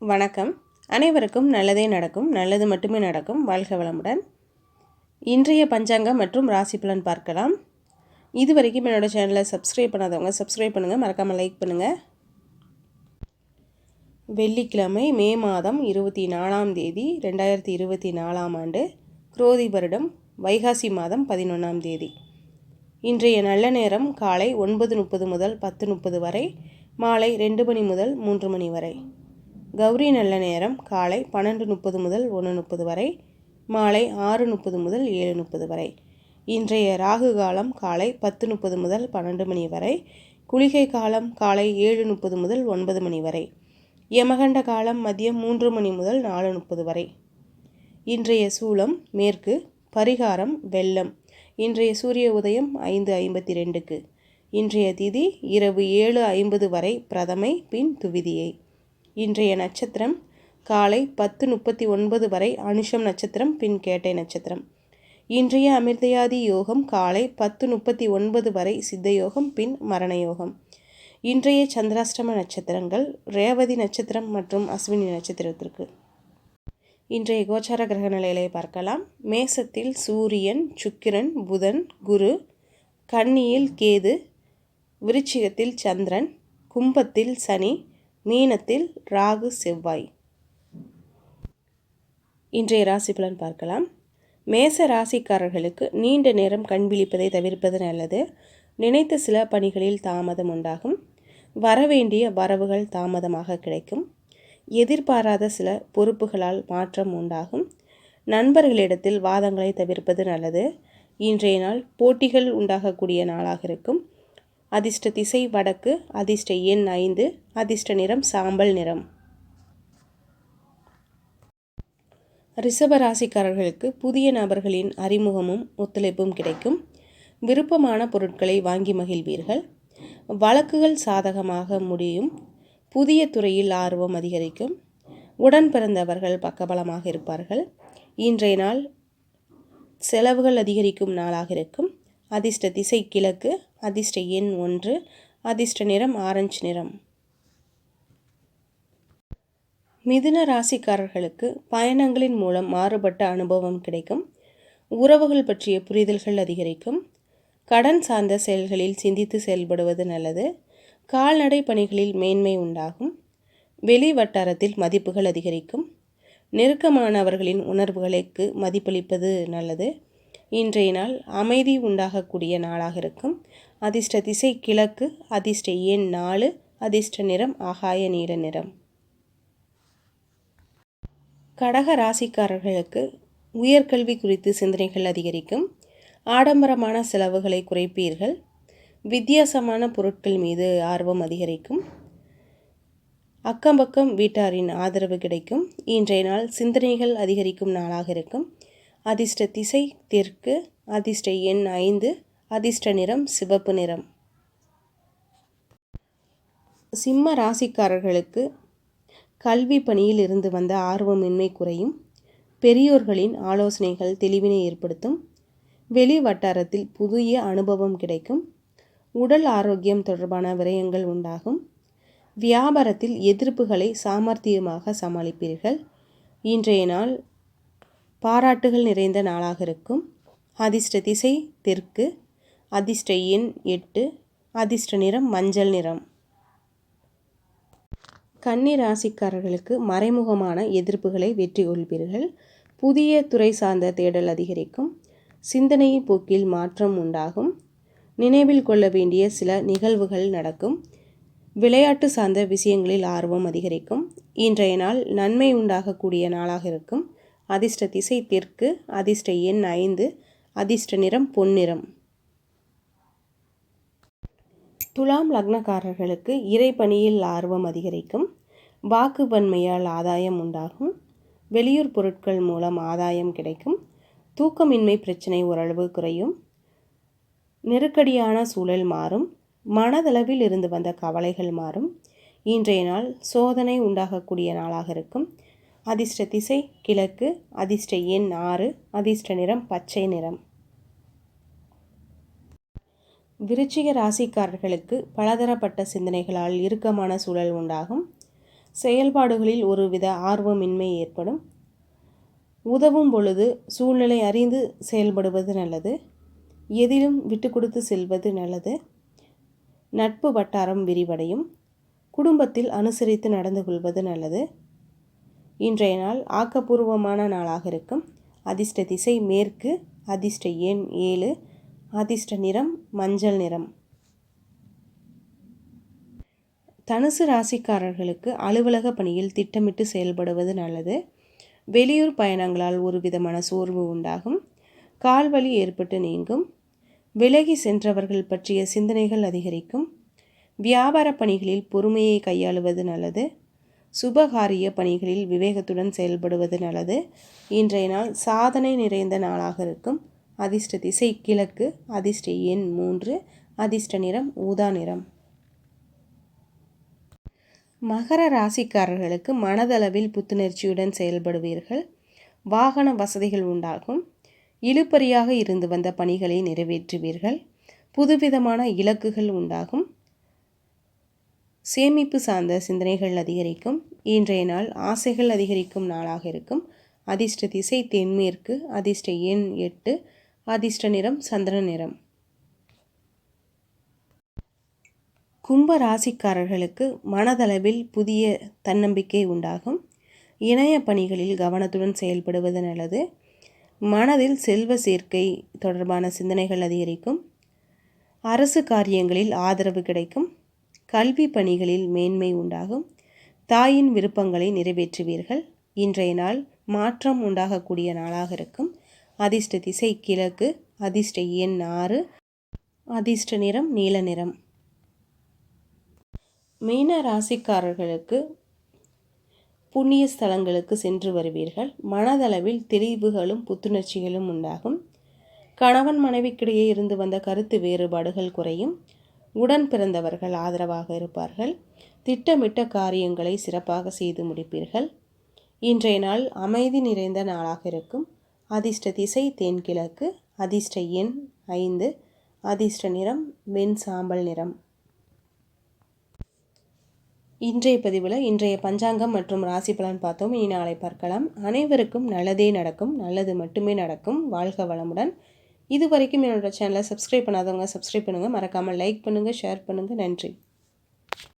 வணக்கம். அனைவருக்கும் நல்லதே நடக்கும் நல்லது மட்டுமே நடக்கும். வாழ்க வளமுடன். இன்றைய பஞ்சாங்கம் மற்றும் ராசி பலன் பார்க்கலாம். இது வரைக்கும் என்னோடய சேனலை சப்ஸ்கிரைப் பண்ணாதவங்க சப்ஸ்கிரைப் பண்ணுங்கள் மறக்காமல் லைக் பண்ணுங்கள் வெள்ளிக்கிழமை மே மாதம் இருபத்தி நாலாம் தேதி ரெண்டாயிரத்தி இருபத்தி நாலாம் ஆண்டு குரோதி வருடம் வைகாசி மாதம் பதினொன்றாம் தேதி. இன்றைய நல்ல நேரம் காலை ஒன்பது முப்பது முதல் பத்து முப்பது வரை மாலை ரெண்டு மணி முதல் மூன்று மணி வரை. கௌரி நல்ல நேரம் காலை பன்னெண்டு முப்பது முதல் ஒன்று முப்பது வரை மாலை ஆறு முப்பது முதல் ஏழு முப்பது வரை. இன்றைய ராகு காலம் காலை பத்து முப்பது முதல் பன்னெண்டு மணி வரை குளிகை காலம் காலை ஏழு முப்பது முதல் ஒன்பது மணி வரை யமகண்ட காலம் மதியம் மூன்று மணி முதல் நாலு முப்பது வரை. இன்றைய சூலம் மேற்கு பரிகாரம் வெள்ளம். இன்றைய சூரிய உதயம் ஐந்து ஐம்பத்தி ரெண்டுக்கு. இன்றைய திதி இரவு ஏழு ஐம்பது வரை பிரதமை பின் துவிதியை. இன்றைய நட்சத்திரம் காலை பத்து முப்பத்தி ஒன்பது வரை அனுஷம் நட்சத்திரம் பின் கேட்டை நட்சத்திரம். இன்றைய அமிர்தயாதி யோகம் காலை பத்து முப்பத்தி ஒன்பது வரை சித்த யோகம் பின் மரண யோகம். இன்றைய சந்திராஷ்டம நட்சத்திரங்கள் ரேவதி நட்சத்திரம் மற்றும் அஸ்வினி நட்சத்திரத்திற்கு. இன்றைய கோச்சார கிரக நிலையிலே பார்க்கலாம். மேசத்தில் சூரியன் சுக்கிரன் புதன் குரு கன்னியில் கேது விருச்சிகத்தில் சந்திரன் கும்பத்தில் சனி மீனத்தில் ராகு செவ்வாய். இன்றைய ராசி பலன் பார்க்கலாம். மேச ராசிக்காரர்களுக்கு நீண்ட நேரம் கண் விழிப்பதை தவிர்ப்பது நல்லது. நினைத்த சில பணிகளில் தாமதம் உண்டாகும். வரவேண்டிய வரவுகள் தாமதமாக கிடைக்கும். எதிர்பாராத சில பொறுப்புகளால் மாற்றம் உண்டாகும். நண்பர்களிடத்தில் வாதங்களை தவிர்ப்பது நல்லது. இன்றைய நாள் போட்டிகள் உண்டாகக்கூடிய நாளாக இருக்கும். அதிர்ஷ்ட திசை வடக்கு அதிர்ஷ்ட எண் ஐந்து அதிர்ஷ்ட நிறம் சாம்பல் நிறம். ரிஷபராசிக்காரர்களுக்கு புதிய நபர்களின் அறிமுகமும் ஒத்துழைப்பும் கிடைக்கும். விருப்பமான பொருட்களை வாங்கி மகிழ்வீர்கள். வழக்குகள் சாதகமாக முடியும். புதிய துறையில் ஆர்வம் அதிகரிக்கும். உடன் பிறந்தவர்கள் பக்கபலமாக இருப்பார்கள். இன்றைய நாள் செலவுகள் அதிகரிக்கும் நாளாக இருக்கும். அதிர்ஷ்ட திசை கிழக்கு அதிர்ஷ்ட எண் ஒன்று அதிர்ஷ்ட நிறம் ஆரஞ்சு நிறம். மிதுன ராசிக்காரர்களுக்கு பயணங்களின் மூலம் மாறுபட்ட அனுபவம் கிடைக்கும். உறவுகள் பற்றிய புரிதல்கள் அதிகரிக்கும். கடன் சார்ந்த செயல்களில் சிந்தித்து செயல்படுவது நல்லது. கால்நடை பணிகளில் மேன்மை உண்டாகும். வெளி வட்டாரத்தில் மதிப்புகள் அதிகரிக்கும். நெருக்கமானவர்களின் உணர்வுகளுக்கு மதிப்பளிப்பது நல்லது. இன்றைய நாள் அமைதி உண்டாகக்கூடிய நாளாக இருக்கும். அதிர்ஷ்ட திசை கிழக்கு அதிர்ஷ்ட எண் நாலு அதிர்ஷ்ட நிறம் ஆகாய நீல நிறம். கடக ராசிக்காரர்களுக்கு உயர்கல்வி குறித்து சிந்தனைகள் அதிகரிக்கும். ஆடம்பரமான செலவுகளை குறைப்பீர்கள். வித்தியாசமான பொருட்கள் மீது ஆர்வம் அதிகரிக்கும். அக்கம்பக்கம் வீட்டாரின் ஆதரவு கிடைக்கும். இன்றைய நாள் சிந்தனைகள் அதிகரிக்கும் நாளாக இருக்கும். அதிர்ஷ்ட திசை தெற்கு அதிர்ஷ்ட எண் ஐந்து அதிர்ஷ்ட நிறம் சிவப்பு நிறம். சிம்ம ராசிக்காரர்களுக்கு கல்வி பணியில் இருந்து வந்த ஆர்வமின்மை குறையும். பெரியோர்களின் ஆலோசனைகள் தெளிவினை ஏற்படுத்தும். வெளி வட்டாரத்தில் புதிய அனுபவம் கிடைக்கும். உடல் ஆரோக்கியம் தொடர்பான விரயங்கள் உண்டாகும். வியாபாரத்தில் எதிர்ப்புகளை சாமர்த்தியமாக சமாளிப்பீர்கள். இன்றைய நாள் பாராட்டுகள் நிறைந்த நாளாக இருக்கும். அதிர்ஷ்ட திசை தெற்கு. அதிர்ஷ்ட எண் எட்டு. அதிர்ஷ்ட நிறம் மஞ்சள் நிறம். கன்னி ராசிக்காரர்களுக்கு மறைமுகமான எதிர்ப்புகளை வெற்றி கொள்வீர்கள். புதிய துறை சார்ந்த தேடல் அதிகரிக்கும். சிந்தனையின் போக்கில் மாற்றம் உண்டாகும். நினைவில் கொள்ள வேண்டிய சில நிகழ்வுகள் நடக்கும். விளையாட்டு சார்ந்த விஷயங்களில் ஆர்வம் அதிகரிக்கும். இன்றைய நாள் நன்மை உண்டாகக்கூடிய நாளாக இருக்கும். அதிர்ஷ்ட திசை தெற்கு அதிர்ஷ்ட எண் ஐந்து அதிர்ஷ்ட நிறம் பொன்னிறம். துலாம் லக்னக்காரர்களுக்கு இறைப்பணியில் ஆர்வம் அதிகரிக்கும் வாக்கு வன்மையால் ஆதாயம் உண்டாகும் வெளியூர் பொருட்கள் மூலம் ஆதாயம் கிடைக்கும் தூக்கமின்மை பிரச்சனை ஓரளவு குறையும் நெருக்கடியான சூழல் மாறும் மனதளவில் இருந்து வந்த கவலைகள் மாறும் இன்றைய நாள் சோதனை உண்டாகக்கூடிய நாளாக இருக்கும் அதிர்ஷ்ட திசை கிழக்கு அதிர்ஷ்ட எண் ஆறு அதிர்ஷ்ட நிறம் பச்சை நிறம். விருச்சிக ராசிக்காரர்களுக்கு பலதரப்பட்ட சிந்தனைகளால் இறுக்கமான சூழல் உண்டாகும். செயல்பாடுகளில் ஒருவித ஆர்வமின்மை ஏற்படும். உதவும் பொழுது சூழ்நிலை அறிந்து செயல்படுவது நல்லது. எதிலும் விட்டு கொடுத்து செல்வது நல்லது. நட்பு வட்டாரம் விரிவடையும். குடும்பத்தில் அனுசரித்து நடந்து கொள்வது நல்லது. இன்றைய நாள் ஆக்கப்பூர்வமான நாளாக இருக்கும். அதிர்ஷ்ட திசை மேற்கு அதிர்ஷ்ட எண் ஏழு அதிர்ஷ்ட நிறம் மஞ்சள் நிறம். தனுசு ராசிக்காரர்களுக்கு அலுவலக பணியில் திட்டமிட்டு செயல்படுவது நல்லது. வெளியூர் பயணங்களால் ஒரு விதமான சோர்வு உண்டாகும். கால்வலி ஏற்பட்டு நீங்கும். விலகி சென்றவர்கள் பற்றிய சிந்தனைகள் அதிகரிக்கும். வியாபார பணிகளில் பொறுமையை கையாளுவது நல்லது. சுபகாரிய பணிகளில் விவேகத்துடன் செயல்படுவது நல்லது. இன்றைய நாள் சாதனை நிறைந்த நாளாக இருக்கும். அதிர்ஷ்ட திசை கிழக்கு அதிர்ஷ்ட எண் மூன்று அதிர்ஷ்ட நிறம் ஊதா நிறம். மகர ராசிக்காரர்களுக்கு மனதளவில் புத்துணர்ச்சியுடன் செயல்படுவீர்கள். வாகன வசதிகள் உண்டாகும். இழுப்பறியாக இருந்து வந்த பணிகளை நிறைவேற்றுவீர்கள். புதுவிதமான இலக்குகள் உண்டாகும். சேமிப்பு சார்ந்த சிந்தனைகள் அதிகரிக்கும். இன்றைய நாள் ஆசைகள் அதிகரிக்கும் நாளாக இருக்கும். அதிர்ஷ்ட திசை தென்மேற்கு அதிர்ஷ்ட எண் எட்டு அதிர்ஷ்ட நிறம் சந்திர நிறம். கும்ப ராசிக்காரர்களுக்கு மனதளவில் புதிய தன்னம்பிக்கை உண்டாகும். இணைய பணிகளில் கவனத்துடன் செயல்படுவது நல்லது. மனதில் செல்வ சேர்க்கை தொடர்பான சிந்தனைகள் அதிகரிக்கும். அரசு காரியங்களில் ஆதரவு கிடைக்கும். கல்வி பணிகளில் மேன்மை உண்டாகும். தாயின் விருப்பங்களை நிறைவேற்றுவீர்கள். இன்றைய நாள் மாற்றம் உண்டாகக்கூடிய நாளாக இருக்கும். அதிர்ஷ்ட திசை கிழக்கு அதிர்ஷ்ட எண் ஆறு அதிர்ஷ்ட நிறம் நீல நிறம். மீன ராசிக்காரர்களுக்கு புண்ணிய ஸ்தலங்களுக்கு சென்று வருவீர்கள். மனதளவில் தெளிவுகளும் புத்துணர்ச்சிகளும் உண்டாகும். கணவன் மனைவிக்கிடையே இருந்து வந்த கருத்து வேறுபாடுகள் குறையும். உடன் பிறந்தவர்கள் ஆதரவாக இருப்பார்கள். திட்டமிட்ட காரியங்களை சிறப்பாக செய்து முடிப்பீர்கள். இன்றைய நாள் அமைதி நிறைந்த நாளாக இருக்கும். அதிர்ஷ்ட திசை தென்கிழக்கு அதிர்ஷ்ட எண் ஐந்து அதிர்ஷ்ட நிறம் வெண் சாம்பல் நிறம். இன்றைய பதிவில் இன்றைய பஞ்சாங்கம் மற்றும் ராசி பலன் பார்த்தோம். இனி நாளை பார்க்கலாம். அனைவருக்கும் நல்லதே நடக்கும் நல்லது மட்டுமே நடக்கும். வாழ்க வளமுடன். இது வரைக்கும் என்னோடய சேனலை சப்ஸ்கிரைப் பண்ணாதவங்க சப்ஸ்கிரைப் பண்ணுங்கள் மறக்காமல் லைக் பண்ணுங்கள் ஷேர் பண்ணுங்கள் நன்றி.